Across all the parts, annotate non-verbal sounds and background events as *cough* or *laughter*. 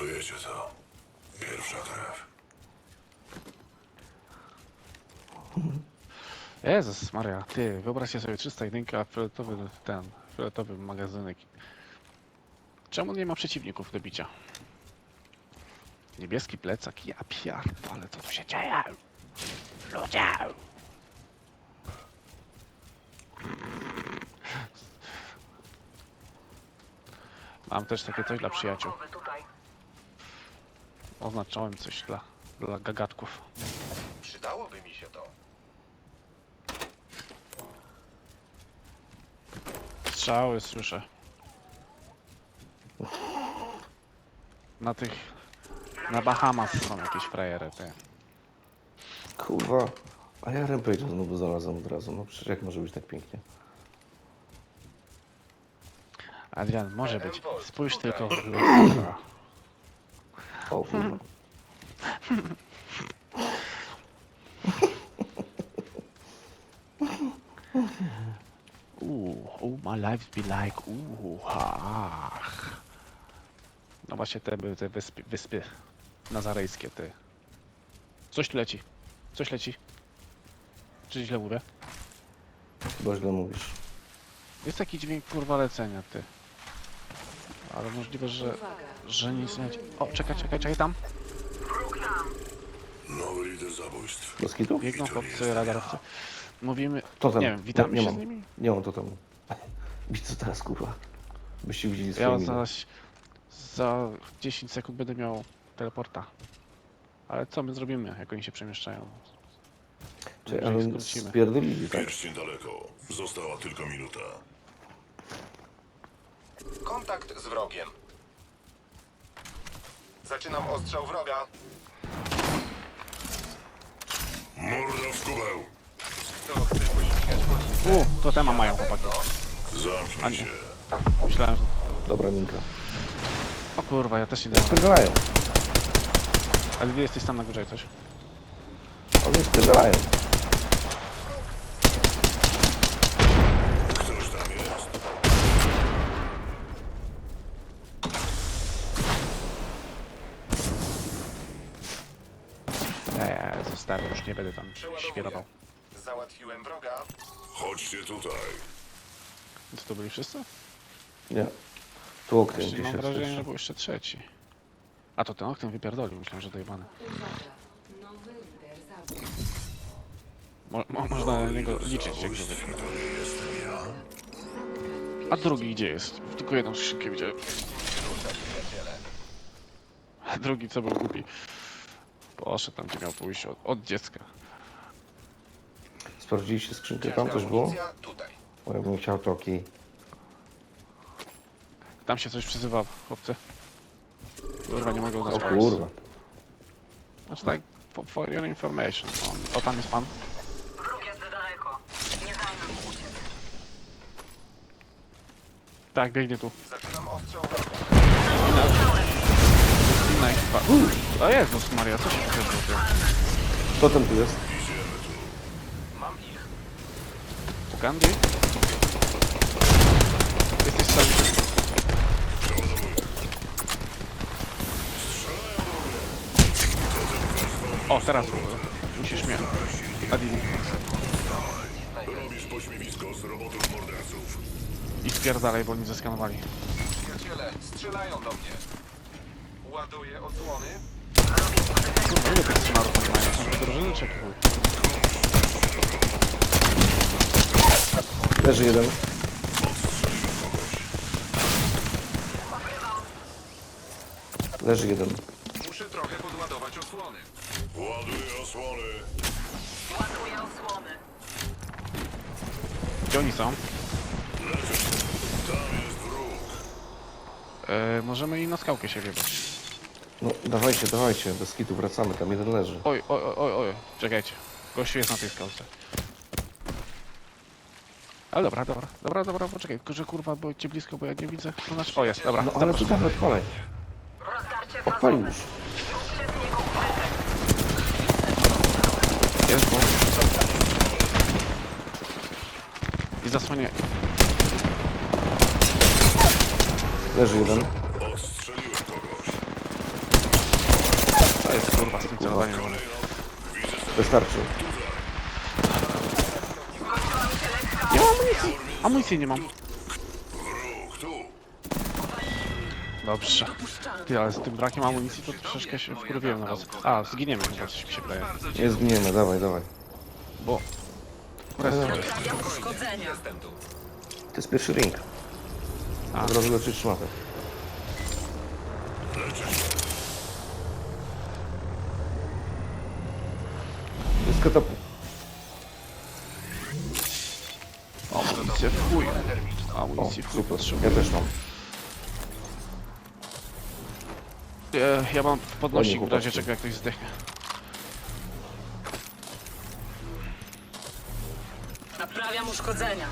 Czujecie to? Pierwsza krew. Jezus Maria, ty, wyobraźcie sobie 301, a fioletowy ten, fioletowy magazynek. Czemu nie ma przeciwników do bicia? Niebieski plecak, ja pierdolę, co tu się dzieje? Ludzie! Mam też takie coś dla przyjaciół. Oznaczałem coś dla, dla gagatków. Przydałoby mi się to. Strzały słyszę. Na tych... Na Bahamas są jakieś frajery, te. Kurwa. A ja Rampage'a znowu znalazłem od razu. No przecież jak może być tak pięknie? Adrian, może być. Spójrz tylko w O kurwa. Ooh, oh my life be like, ooh, ach. No właśnie te, były te wyspy, wyspy nazarejskie, te. Coś tu leci. Coś leci. Czy źle mówię? Chyba źle mówisz. Jest taki dźwięk kurwa lecenia, ty. Ale możliwe, że, że nic nie. O, czekaj, czekaj, czekaj tam. Nowy lider zabójstw. Do skitu? Biegną chłopcy radarowcy. Mówimy, To tam. nie wiem, witamy nie się mam. z nimi. Nie mam to tam. *laughs* Co teraz kurwa? Byście widzieli swoje Ja miny. zaś za 10 sekund będę miał teleporta. Ale co my zrobimy, jak oni się przemieszczają? Czekaj, Może ich skrócimy. spierdolili, tak? Pierścień daleko. Została tylko minuta. Kontakt z wrogiem. Zaczynam ostrzał wroga. Morda w kubeł! To chcesz pościgać policję? U, to tema mają chłopaki. Zamknij się. Myślałem, że... Dobra minka. O kurwa, ja też idę. Spierdalają. Ale ty jesteś tam na górze jak coś. Oni spierdalają. Ktoś tam jest. Nie, zostawię, już nie będę tam świrował. Załatwiłem wroga. Chodźcie tutaj. To to byli wszyscy? Nie. Tu oknem Jeszcze gdzieś mam jest wrażenie, jeszcze. że był jeszcze trzeci. A to ten oknem wypierdolił, myślałem, że dojebany. Nowy lider zabójstw. Mo mo można na niego liczyć, jak ja. A drugi gdzie jest? Tylko jedną skrzynkę widziałem. A drugi co był głupi. Poszedł tam, gdzie miał pójść od, od dziecka. Sprawdziliście skrzynkę? Tam coś było? amunicja Tutaj. Bo jakbym chciał to okej. Tam się coś przyzywa, chłopcy. Kurwa, nie mogę O uznać. kurwa. Znaczy tak, for, for your information. O, o, tam jest pan. Wróg jest daleko. Nie dajmy mu uciec. Tak, biegnie tu. Zaczynam ostrzał. Inna ekipa. O Jezus Maria, co się tutaj zrobiło? Kto tam tu jest? Mam ich. Gandhi? Jesteś cały... O, teraz musisz mnie. Adili. Robisz pośmiewisko z robotów morderców. I wpierdalaj, bo oni zeskanowali. Przyjaciele strzelają do mnie. Ładuję odsłony. Kurwa, ile tych scenariów oni mają? Są to drużyny czy jakie chuj? Leży jeden. Leży jeden. Muszę trochę podładować osłony. Ładuję osłony. Ładuję osłony. Gdzie oni są? Tam jest wróg. E, możemy i na skałkę się wjebać. No dawajcie, dawajcie. Do skitu wracamy. Tam jeden leży. Oj, oj, oj, oj, oj. Czekajcie. Gościu jest na tej skałce. Ale dobra, dobra, dobra, dobra, poczekaj, tylko że kurwa, bo cię blisko, bo ja nie widzę. To znaczy, o jest, dobra, No ale tu dawaj. Rozdarcie Odpalił już. Jest, bo... I zasłonię. Leży jeden. Odstrzeliłem kogoś. Celowaniem. Wystarczy. Nie mam amunicji! Amunicji nie mam. Dobrze. Ty, ale z tym brakiem amunicji to troszeczkę się wkurwiłem na was. A, zginiemy chyba, coś mi się wydaje. Nie zgniemy, dawaj, dawaj. Bo... Tu. To jest pierwszy ring. A. Od razu leczyć szmatę. To jest katapult. Amunicję w chuj. O, Amunicji w chuj potrzebuję. Ja też mam. E, Ja mam podnośnik w Ładnie, razie czego jak ktoś zdechnie. Naprawiam uszkodzenia.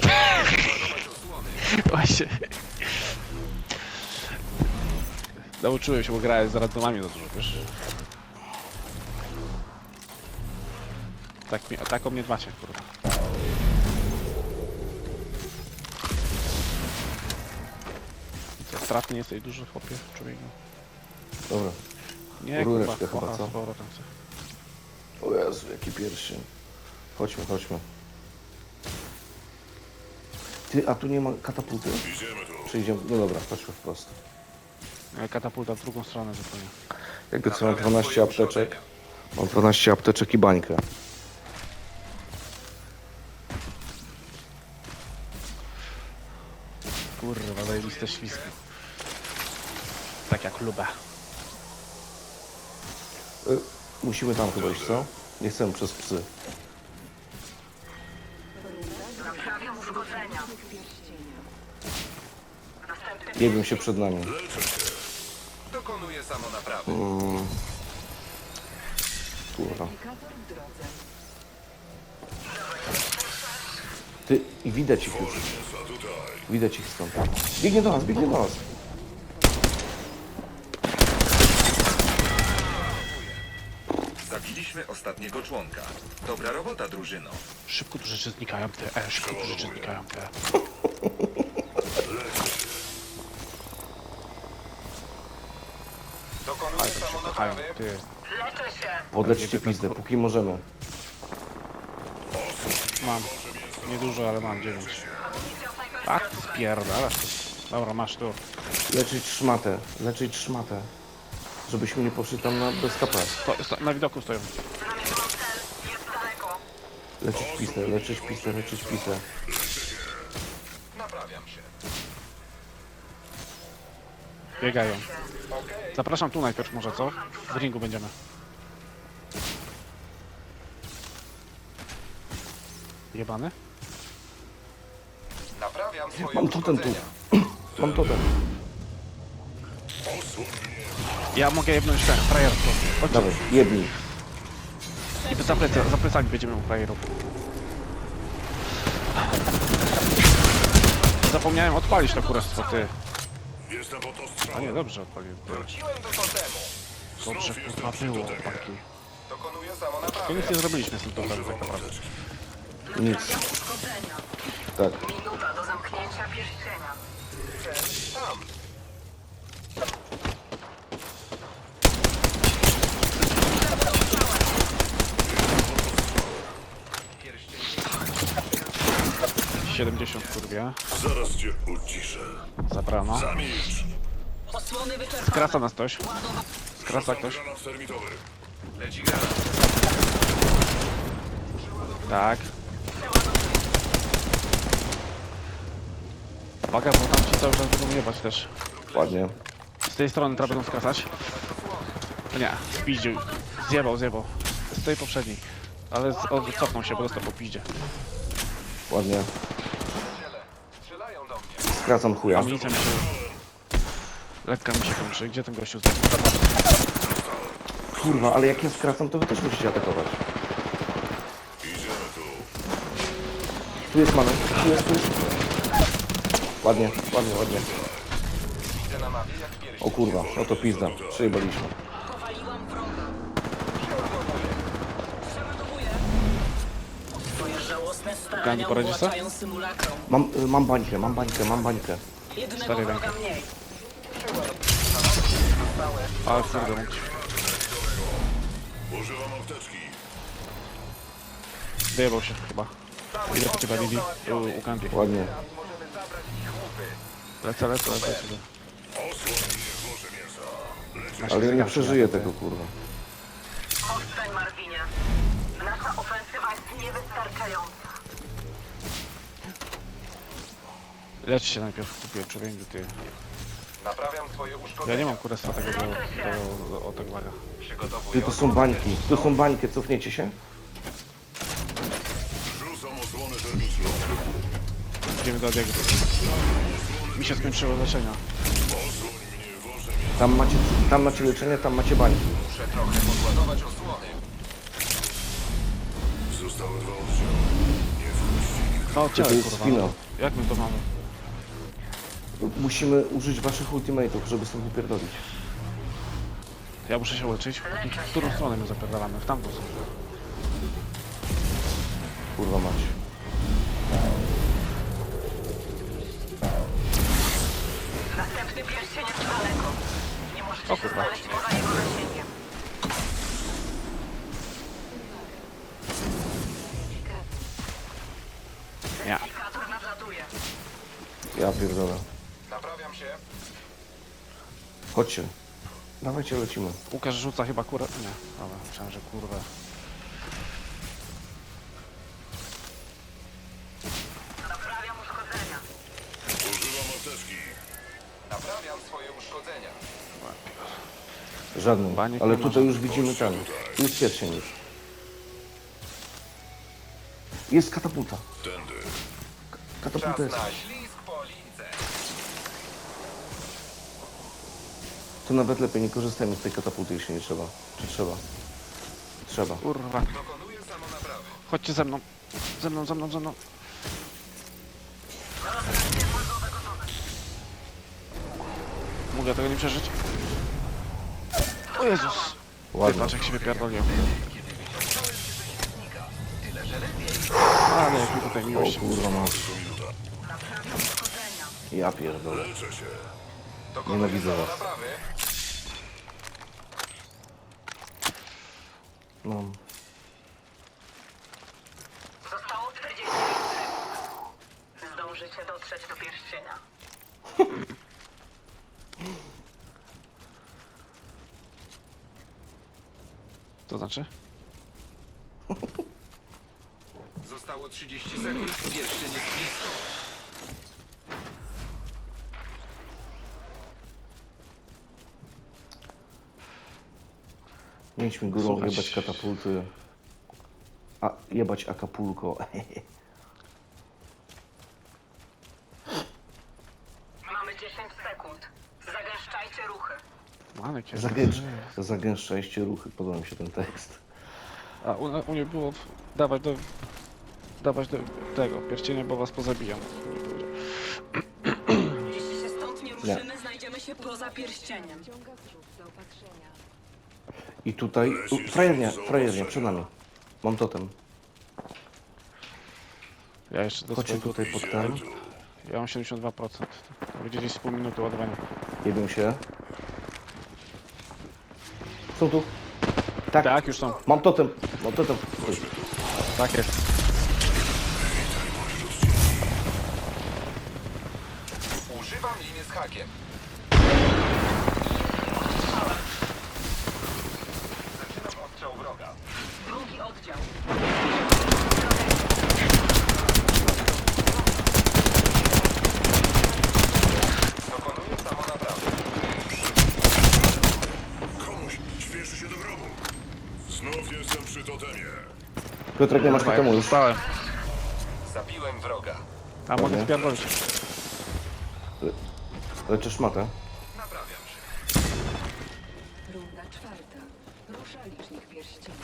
*laughs* Właśnie. Nauczyłem się, bo grałem z randomami za dużo, wiesz? Tak, mi, tak o mnie dbacie, kurwa. Co, stratny jesteś duży, chłopie, człowieku? Dobra. Nie, Rureczkę kurwa, chyba, a, co? z powrotem chcę. O Jezu, jaki pierwszy. Chodźmy, chodźmy. Ty, a tu nie ma katapulty? Przejdziemy. No dobra, chodźmy wprost. E, Katapulta w drugą stronę zupełnie. Jakby co, mam Naprawiam 12 twoje apteczek. Mam 12 apteczek i bańkę. Kurwa, zajebiste śliski. Tak jak lubię. Y, musimy tam chyba iść, co? Nie chcemy przez psy. Naprawiam uszkodzenia. Następny Jebią się przed nami. Dokonuję samonaprawy. Mm. Kurwa. Ty, i widać ich już. Za tutaj. Widać ich stąd. Biegnie do nas, biegnie do nas. Zabiliśmy ostatniego członka. Dobra robota, drużyno. Szybko tu rzeczy znikają te, e, szybko tu rzeczy znikają te. Dokonuję Ale to się kochają, samonaprawy. ty. Leczę się. Podlećcie pizdę, póki możemy. Mam. Niedużo, ale mam dziewięć. Amunicja snajperska Tak, tutaj. spierdala. Dobra, masz tu. Leczyć szmatę, leczyć szmatę. Żebyśmy nie poszli tam na bez KP. Sto, sto, na widoku stoją. Leczyć pistę, leczyć pistę, leczyć pistę. Naprawiam się. Biegają. Zapraszam tu najpierw może, co? W ringu będziemy. Jebany? Mam totem tu. *clears throat* Mam totem. Ja mogę jebnąć ten, frajerstwo. Chodźcie. Dawaj, jedni. I za, plecy, za plecami będziemy u frajerów. Zapomniałem odpalić to kurestwo, ty. Jestem pod A nie, ostrzałem. dobrze odpaliłem. Wróciłem do totemu. Dobrze, kurwa było, chłopaki. Dokonuję To nic nie zrobiliśmy z tym totem, tak naprawdę. Nic. Tak. Minuta do zamknięcia pierścienia. Tam. Pierścień 70 kurwie. Zaraz cię uciszę. Zabrano. Zamilcz. Osłony wyczerpane. Skraca nas ktoś. Skraca ktoś. Granat termitowy. leci granat. Tak. Uwaga, bo tam ci cały czas będą jebać też. Ładnie. Z tej strony trzeba będą skracać. Nie, spiździł. Zjebał, zjebał. Z tej poprzedniej. Ale z, o, cofnął się, bo dostał po piździe. Ładnie. Skracam chuja. Amunicja mi się... Lekka mi się kończy. Gdzie ten gościu zdechł? Kurwa, ale jak ja skracam, to wy też musicie atakować. Idziemy tu. Tu jest mamy. Tu jest, tu jest. Ładnie, ładnie, ładnie. Idę na mapie jak pierścień. O kurwa, oto pizda. Przejebaliśmy. Powaliłam wroga. Przeładowuję. Twoje żałosne Gandhi, starania poradzisz sobie? uwłaczają symulakrom. Mam, y, mam bańkę, mam bańkę, mam bańkę. Jednego Stary wroga ręka. mniej. Stałe. Ale kurde, mógł... Używam apteczki. wyjebał się chyba. Ile po ciebie Lili? U, u Gandhi. Ładnie. Możemy zabrać ich łupy. Lecę, lecę, lecę. Leci Ale ja nie przeżyję tego, kurwa. Odstań, Marwinie. Nasza ofensywa jest niewystarczająca. Lecz się najpierw kupię ty. Naprawiam swoje uszkodzenia. Ja nie mam kurestwa tego do, do, do, o tego laga. Przygotowuję Ty, to są bańki. Tu są bańki, cofniecie się? Idziemy do obiegu. Mi się skończyło leczenia. Tam macie, tam macie leczenie, tam macie bańki. Muszę trochę podładować osłony. Zostały dwa oddziały. Nie wpuścili. No to jest kurwa. spino. no. Jak my to mamy? Musimy użyć waszych ultimate'ów, żeby stąd wypierdolić. Ja muszę się leczyć. W którą stronę my zapierdalamy? W tamtą stronę. Kurwa mać. Jest daleko. Nie możecie O się kurwa. znaleźć poza jego nadlatuje. Ja pierdolę. Naprawiam się. Chodźcie. Dawajcie, lecimy. Łukasz rzuca chyba kurę. Nie. Dobra, myślałem, że kurwę. Żadnym. Baniek Ale tutaj już widzimy ten. Tu jest pierścień już. Jest katapulta. Tędy. Katapulta jest. To nawet lepiej nie korzystajmy z tej katapulty, jeśli nie trzeba. Czy trzeba? Trzeba. Kurwa. Chodźcie ze mną. Ze mną, ze mną, ze mną. Mogę tego nie przeżyć? O Jezus. Ładnie. patrz jak się wypierdolił. Ale jak mi tutaj O miłość. kurwa masz. Ja pierdolę. Nienawidzę was. No. Zostało 40 sekund. Zdążycie dotrzeć do pierścienia. *laughs* To znaczy? Zostało 30 sekund. Pierścień jest blisko. Mieliśmy górą Słuchać. jebać katapulty. A jebać Acapulco. *laughs* Mamy 10 sekund. Zagęszczajcie ruchy. Manek jest. Zagęszcz, zagęszczajcie ruchy. Podoba mi się ten tekst. A u, u mnie było dawać do... Dawać do tego pierścienia, bo was pozabijam. Jeśli się stąd nie ruszymy, znajdziemy się poza pierścieniem. I tutaj... U, frajernia, frajernia, przed nami. Mam totem. Ja jeszcze do Chodźcie swojego... tutaj pod ten. Ja mam 72%. To będzie gdzieś z pół minuty ładowania. Jebią się. Są tu. Tak. Tak, już są. Mam totem. Mam totem. Tak jest. Używam liny z hakiem. Zaczynam ostrzał wroga. Drugi oddział. Dokonuję samonaprawy. Komuś śpieszy się do grobu. Znów jestem przy totemie. Piotrek, nie masz totemu już. Zostałem. Zabiłem wroga. A mogę Dobra. spierdolić. Leczysz matę. Naprawiam się. Runda czwarta. Rusza licznik pierścieni.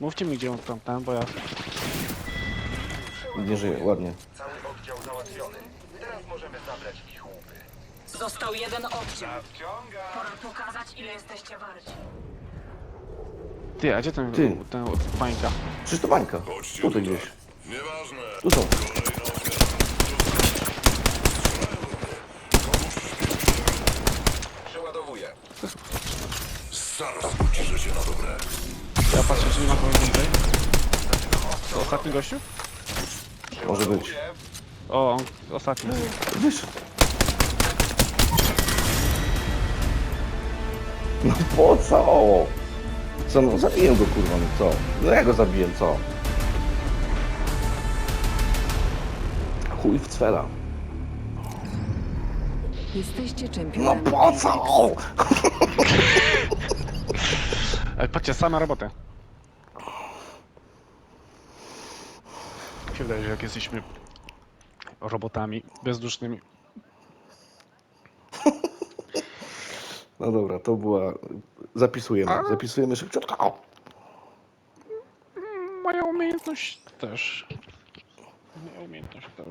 Mówcie mi gdzie on tam, tam, bo ja... Nie żyje. Ładnie. Cały oddział załatwiony. Teraz możemy zabrać ich łupy. Został jeden oddział. Nadciąga. Pora pokazać, ile jesteście warci. Ty, a gdzie ten... Ty. ten pańka? Przecież to bańka. Tutaj gdzieś. Nieważne. Tu są. Przeładowuję. Zaraz uciszę się na dobre. Ja patrzę, czy nie ma kogoś więcej. To ostatni gościu? Może być. O, on ostatni. Wyszedł. No po co? Co no, zabiję go kurwa, no co? No ja go zabiję, co? Chuj w cwela. Jesteście No czempionami. po co? Ej, patrzcie, same roboty. Mi się wydaje, że jak jesteśmy robotami bezdusznymi. No dobra, to była... Zapisujemy, zapisujemy szybciutko. Moja umiejętność też. Moja umiejętność też.